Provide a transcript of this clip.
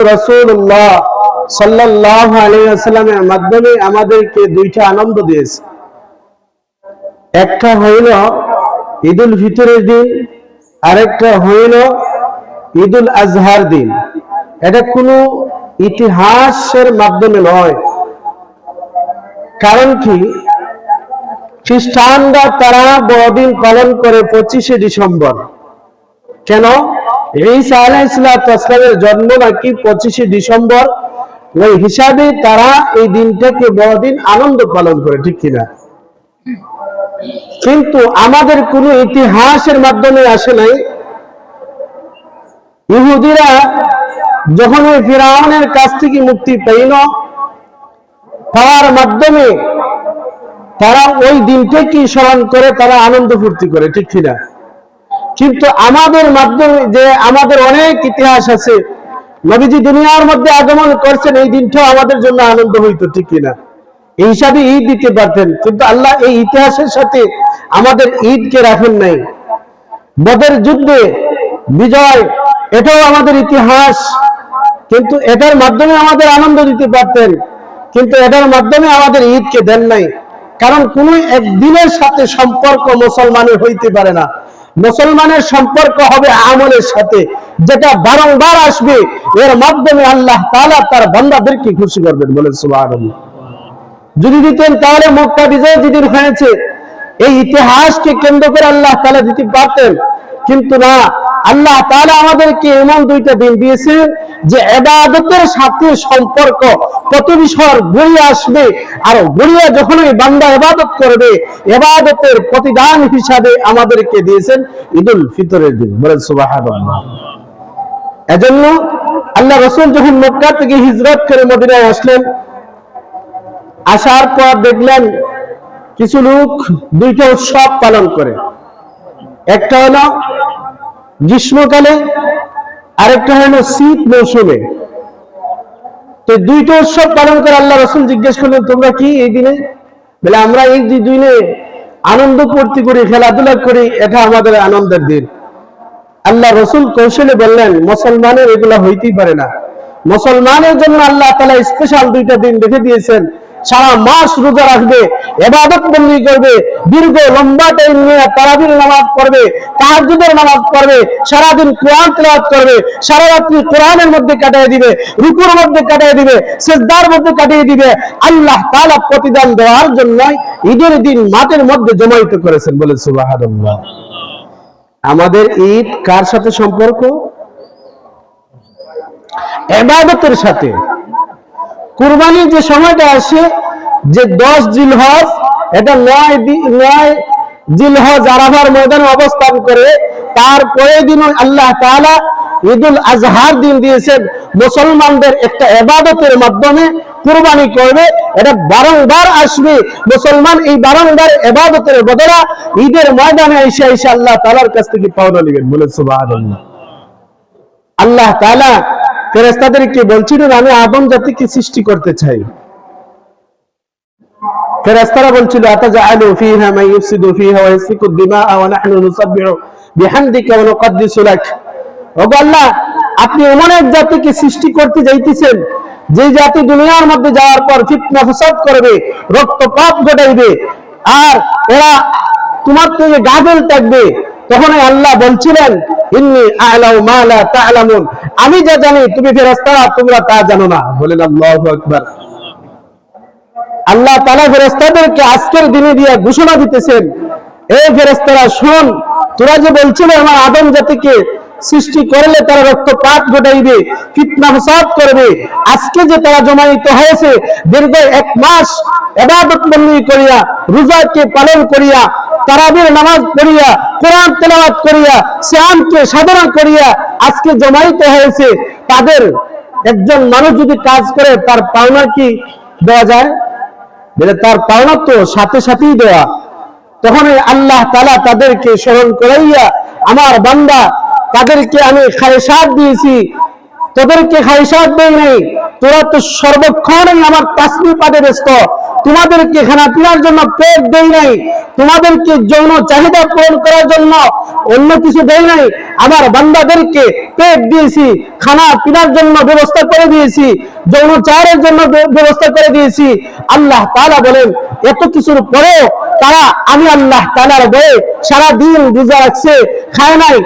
রসুল্লাহ সাল্লাহ মাধ্যমে আমাদেরকে দুইটা আনন্দ দিয়েছে। একটা হইল ফিতরের দিন, আরেকটা হইল আজহার দিন। এটা কোনো ইতিহাসের মাধ্যমে নয়। কারণ কি? খ্রিস্টানরা তারা বড়দিন পালন করে পঁচিশে ডিসেম্বর। কেন? ঈসা আলাইসালামের জন্ম নাকি পঁচিশে ডিসেম্বর? ওই হিসাবে তারা এই দিনটাকে বড়দিন আনন্দ পালন করে, ঠিক কিনা? কিন্তু আমাদের কোন ইতিহাসের মাধ্যমে আসে নাই। ইহুদিরা যখন ওই ফিরাউনের কাছ থেকে মুক্তি পাইল পাওয়ার মাধ্যমে তারা ওই দিনটাকে স্মরণ করে? তারা আনন্দ ফুর্তি করে, ঠিক কিনা? কিন্তু আমাদের মাধ্যমে যে আমাদের অনেক ইতিহাস আছে, নবীজি দুনিয়ার মধ্যে আগমন করছেন, এই দিনটাও আমাদের জন্য আনন্দ হইতো, ঠিক কিনা? এই হিসাবে ঈদ দিতে পারতেন, কিন্তু আল্লাহ এই ইতিহাসের সাথে আমাদের ঈদকে রাখেন নাই। বদের যুদ্ধে বিজয়, এটাও আমাদের ইতিহাস, কিন্তু এটার মাধ্যমে আমাদের আনন্দ দিতে পারতেন, কিন্তু এটার মাধ্যমে আমাদের ঈদকে দেন নাই। কারণ কোন একদিনের সাথে সম্পর্ক মুসলমানের হইতে পারে না। মুসলমানের সম্পর্ক হবে আমলের সাথে, যেটা বারংবার আসবে, এর মাধ্যমে আল্লাহ তালা তার বান্দাদেরকে খুশি করবেন বলেন সুবাহ যদি দিতেন তাহলে মক্কা বিজয় যেদিন হয়েছে, এই ইতিহাসকে কেন্দ্র করে আল্লাহ তালা দিতে পারতেন। কিন্তু না আল্লাহ তাআলা আমাদেরকে এমন দুইটা দিন দিয়েছে যে এবাদতের সাথে সম্পর্ক কত বিষয় গড়িয়ে আসবে আর গড়িয়ে যখন ওই বান্দা এবাদত করবে এবাদতের প্রতিদান হিসাবে আমাদেরকে দিয়েছেন ঈদুল ফিতরের দিন। এজন্য আল্লাহ রসুল যখন মক্কা থেকে হিজরত করে মদিনায় আসলেন, আসার পর দেখলেন কিছু লোক দুইটা উৎসব পালন করে। একটা হলো গ্রীষ্মকালে আরেকটা হলো শীত মৌসুমে। তো দুইটা উৎসব পালন করে আল্লাহ রসুল জিজ্ঞেস করলেন, তোমরা কি এই দিনে? বলে, আমরা এই দিনে আনন্দ করতে করি, খেলাধুলা করি, এটা আমাদের আনন্দের দিন। আল্লাহ রসুল কৌশলে বললেন, মুসলমানের এগুলা হইতেই পারে না। মুসলমানের জন্য আল্লাহ তালা স্পেশাল দুইটা দিন রেখে দিয়েছেন সারা মাস রোজা রাখবে, এবাদত বন্দি করবে, দীর্ঘ লম্বা টাইম নিয়ে তারাবির নামাজ পড়বে, তাহাজ্জুদের নামাজ পড়বে, সারাদিন কোরআন তেলাওয়াত করবে, সারা রাত্রি কোরআনের মধ্যে কাটিয়ে দিবে, রুকুর মধ্যে কাটিয়ে দিবে, সেজদার মধ্যে কাটিয়ে দিবে। আল্লাহ তাআলা প্রতিদান দেওয়ার জন্য ঈদের দিন মাঠের মধ্যে জমাইত করেছেন বলে সুবহানাল্লাহ। আমাদের ঈদ কার সাথে সম্পর্ক? এবাদতের সাথে। কুরবানির যে সময়টা আসে, যে দশ জিলহজ, এটা নয় নয় জিলহজ আরাফার ময়দানে অবস্থান করে তারপরে দিন আল্লাহ তাআলা ঈদুল আজহার দিন দিয়েছেন। মুসলমানদের একটা এবাদতের মাধ্যমে কুরবানি করবে, এটা বারংবার আসবে। মুসলমান এই বারংবার এবাদতের বদলা ঈদের ময়দানে এসে এসে আল্লাহ তাআলার কাছ থেকে পাওনা নেবেন। বলে সুবহানাল্লাহ। আল্লাহ তাআলা ফেরেশতাদেরকে বলছিলেন আমি আদম জাতিকে সৃষ্টি করতে চাই? বলছিল ইফসিদু ফীহা ওয়া ওয়া নাহনু নুসাব্বিহু বিহামদিকা ওয়া নুকদ্দিসু লাক। আল্লাহ, আপনি এমন এক জাতিকে সৃষ্টি করতে যাইতেছেন, যে জাতি দুনিয়ার মধ্যে যাওয়ার পর ফিতনা ফাসাদ করবে, রক্তপাত ঘটাইবে, আর এরা তোমার থেকে গাফেল থাকবে। তখন আল্লাহ বলছিলেন আমি যা জানি, তুমি ফেরেশতারা তোমরা তা জানো না। বলেন আল্লাহু আল্লাহ তাআলা ফেরেশতাদেরকে আজকের দিনে দিয়ে ঘোষণা দিতেছেন এই ফেরেশতারা, শুন, তোরা যে বলছিলে আমার আদম জাতিকে সৃষ্টি করলে তারা রক্তপাত ঘটাইবে, ফিতনা ফসাদ করবে, আজকে যে তারা জমায়িত হয়েছে, দীর্ঘ এক মাস এবাদত বন্দি করিয়া, রোজাকে পালন করিয়া তারাবির নামাজ পড়িয়া, কোরআন তেলাওয়াত করিয়া শ্যামকে সাধনা করিয়া আজকে জমাইতে হয়েছে। তাদের একজন মানুষ যদি কাজ করে, তার পাওনা কি দেওয়া যায়? তার পাওনা তো সাথে সাথেই দেওয়া। তখন আল্লাহ তালা তাদেরকে স্মরণ করাইয়া, আমার বান্দা, তাদেরকে আমি খায়সাত দিয়েছি। তোদেরকে খায়সাত দেই নাই। তোরা তো সর্বক্ষণই আমার তাসমি পাঠে ব্যস্ত। তোমাদেরকে খানা পিনার জন্য পেট দেই নাই। তোমাদেরকে যৌন চাহিদা পূরণ করার জন্য অন্য কিছু দেই নাই। আমার বান্দাদেরকে পেট দিয়েছি, খানা পিনার জন্য ব্যবস্থা করে দিয়েছি, যৌন চায়ের জন্য ব্যবস্থা করে দিয়েছি। আল্লাহ তাআলা বলেন, এত কিছুর পরেও তারা আমি আল্লাহ তাআলার বয়ে সারা দিন রোজা রাখছে, খায় নাই